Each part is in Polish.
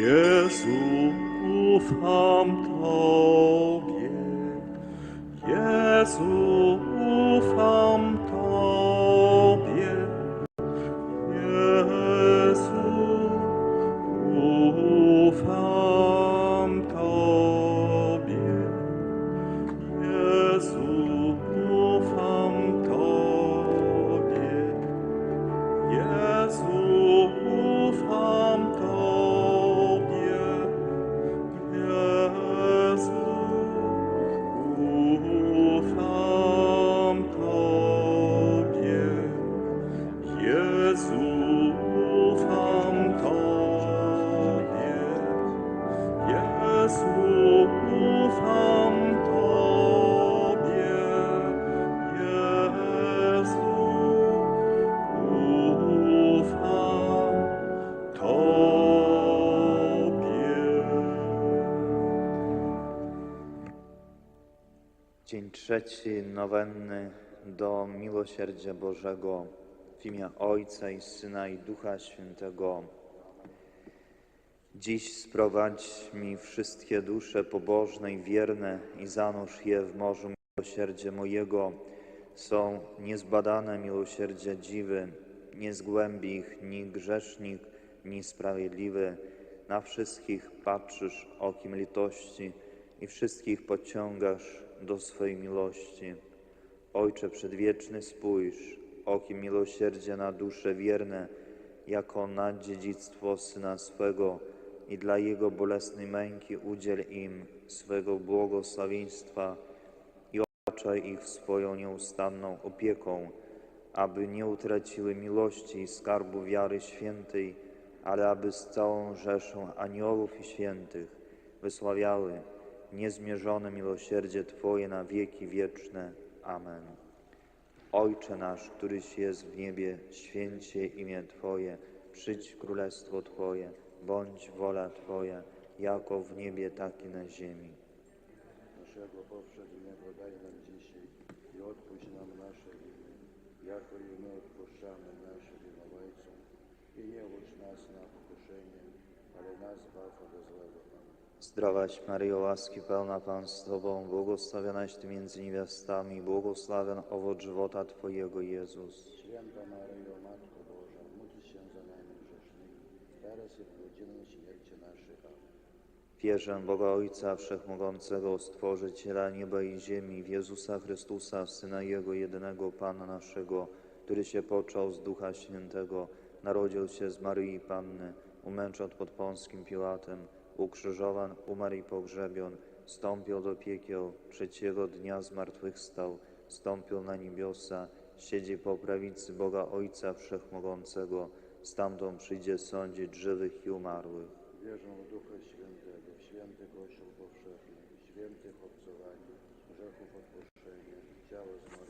Jezu, ufam Tobie. Jezu, trzeci nowenny do miłosierdzia Bożego w imię Ojca i Syna i Ducha Świętego. Dziś sprowadź mi wszystkie dusze pobożne i wierne i zanurz je w morzu miłosierdzia mojego. Są niezbadane miłosierdzia dziwy, nie zgłębi ich ni grzesznik, ni sprawiedliwy. Na wszystkich patrzysz okiem litości i wszystkich pociągasz do swej miłości. Ojcze przedwieczny, spójrz okiem miłosierdzia na dusze wierne, jako na dziedzictwo Syna swego i dla Jego bolesnej męki udziel im swego błogosławieństwa i otaczaj ich swoją nieustanną opieką, aby nie utraciły miłości i skarbu wiary świętej, ale aby z całą rzeszą aniołów i świętych wysławiały niezmierzone miłosierdzie Twoje na wieki wieczne. Amen. Ojcze nasz, któryś jest w niebie, święcie imię Twoje, przyjdź królestwo Twoje, bądź wola Twoja, jako w niebie, tak i na ziemi. Naszego powszedniego daj nam dzisiaj i odpuść nam nasze winy, jako i my odpuszczamy naszym winowajcom. I nie łudź nas na pokuszenie, ale nas zbaw od złego. Amen. Zdrowaś Maryjo, łaski pełna Pan z Tobą, błogosławionaś Ty między niewiastami, i błogosławion owoc żywota Twojego, Jezus. Święta Maryjo, Matko Boża, módl się za nami grzesznymi, teraz i w godzinę śmierci naszej. Amen. Wierzę Boga Ojca Wszechmogącego, Stworzyciela nieba i ziemi, w Jezusa Chrystusa, Syna Jego jedynego Pana naszego, który się począł z Ducha Świętego, narodził się z Maryi Panny, umęczon pod Pąskim Piłatem, ukrzyżowan, umarł i pogrzebion, wstąpił do piekieł, trzeciego dnia zmartwychwstał, wstąpił na niebiosa, siedzi po prawicy Boga Ojca Wszechmogącego, stamtąd przyjdzie sądzić żywych i umarłych. Wierzę w Ducha Świętego, w święty Kościół powszechny, świętych obcowanie, grzechów odpuszczenie, ciało. Amen.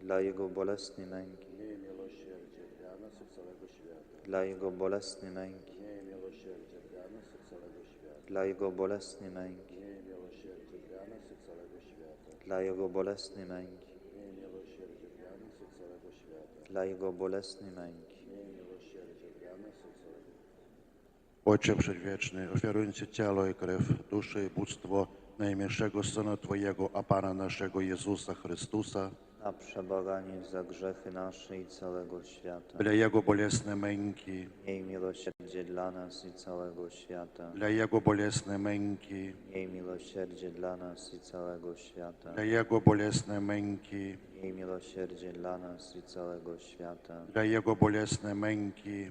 dla Jego bolesnej męki, dla Jego bolesnej męki, dla Jego bolesnej męki, dla Jego bolesnej męki, dla Jego bolesnej męki. Ojcze Przedwieczny, ofiarujący ciało i krew, duszę i bóstwo, najmilszego Syna Twojego, a Pana naszego Jezusa Chrystusa, na przebłaganie za grzechy nasze i całego świata. dla Jego bolesnej męki, Miej miłosierdzie dla nas i całego świata. dla Jego bolesnej męki, Miej miłosierdzie dla nas i całego świata. dla Jego bolesnej męki, Miej miłosierdzie dla nas i całego świata. dla Jego bolesnej męki,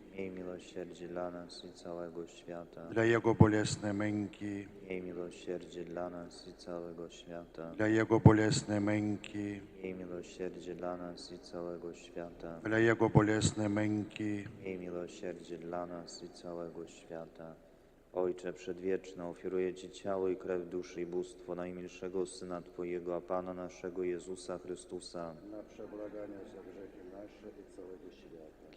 Miej miłosierdzie dla nas i całego świata. dla Jego bolesnej męki, Miej miłosierdzie dla nas i całego świata. dla Jego bolesnej męki, Miej miłosierdzie dla nas i całego świata. dla Jego bolesnej męki, Miej miłosierdzie dla nas i całego świata. Ojcze Przedwieczny, ofiaruję Ci ciało i krew, duszy i bóstwo najmilszego Syna Twojego, a Pana naszego Jezusa Chrystusa, na przebłaganie za grzechy nasze i całego świata.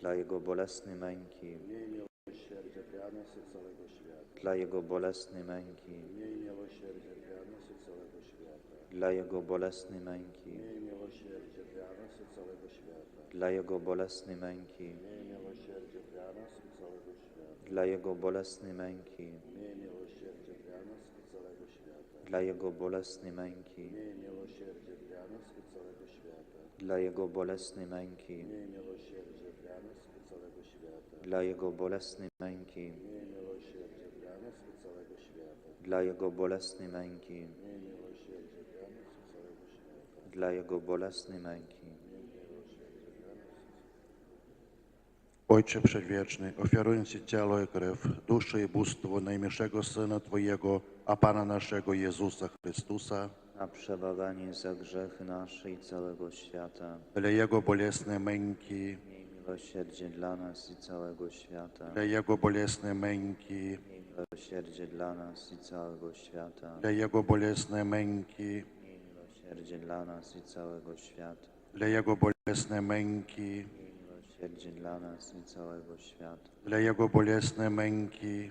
Dla Jego bolesnej męki, Miej miłosierdzie dla nas i całego świata. dla Jego bolesnej męki, Miej miłosierdzie dla nas i całego świata. dla Jego bolesnej męki, Miej miłosierdzie dla nas i całego świata. dla Jego bolesnej męki, Miej miłosierdzie dla nas i całego świata. dla Jego bolesnej męki, Miej miłosierdzie dla nas i całego świata. dla Jego bolesnej męki, Miej miłosierdzie dla nas i całego świata. Dla Jego bolesnej męki, dla Jego bolesnej męki, dla Jego bolesnej męki, dla Jego bolesnej męki. Ojcze Przedwieczny, ofiarując Ci ciało i krew, duszę i bóstwo najmilszego Syna Twojego, a Pana naszego Jezusa Chrystusa, Na przebaganie za grzechy nasze i całego świata. dla Jego bolesnej męki, Miej miłosierdzie dla nas i całego świata. dla Jego bolesnej męki, Miej miłosierdzie dla nas i całego świata. dla Jego bolesnej męki, Miej miłosierdzie dla nas i całego świata. dla Jego bolesnej męki, Miej miłosierdzie dla nas i całego świata. dla Jego bolesnej męki,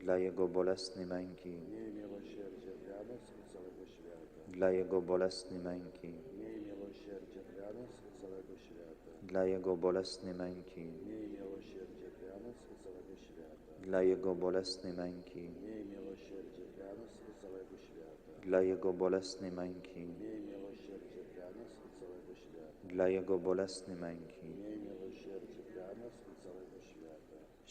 Dla Jego bolesnej męki, Miej miłosierdzie dla nas i całego świata. dla Jego bolesnej męki, Miej miłosierdzie dla nas i całego świata. dla Jego bolesnej męki, Miej miłosierdzie dla nas i całego świata. dla Jego bolesnej męki, Miej miłosierdzie dla nas i całego świata. dla Jego bolesnej męki, Miej miłosierdzie dla nas i całego świata. dla Jego bolesnej męki. Miej miłosierdzie dla nas i całego świata.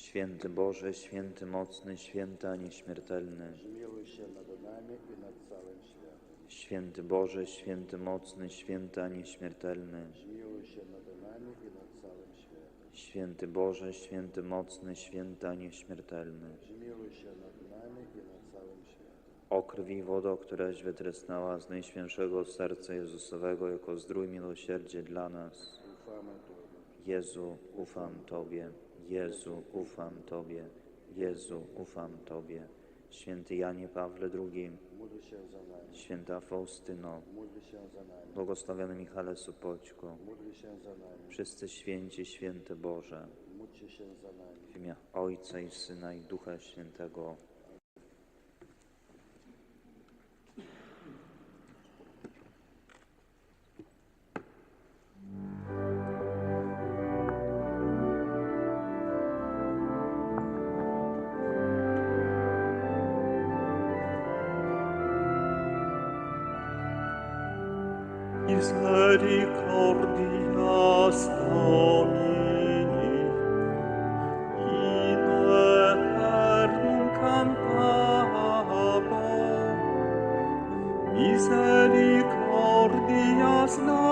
Święty Boże, święty mocny, święty a nieśmiertelny. Zmiłuj się nad nami i nad całym światem. Święty Boże, święty mocny, święty a nieśmiertelny. Zmiłuj się nad nami i nad całym światem. Święty Boże, święty mocny, święty a nieśmiertelny. Zmiłuj się nad nami i nad całym światem. O krwi i wodo, któraś wytrysnęła z najświętszego serca Jezusowego jako zdrój miłosierdzie dla nas. Ufamy Tobie. Jezu, ufam Tobie. Jezu, ufam Tobie. Jezu, ufam Tobie. Święty Janie Pawle II, Módl się za nami. święta Faustyno, błogosławiony Michale Sopoćko, Módl się za nami. wszyscy święci, święty Boże, Módlcie się za nami. w imię Ojca i Syna i Ducha Świętego.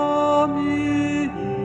아멘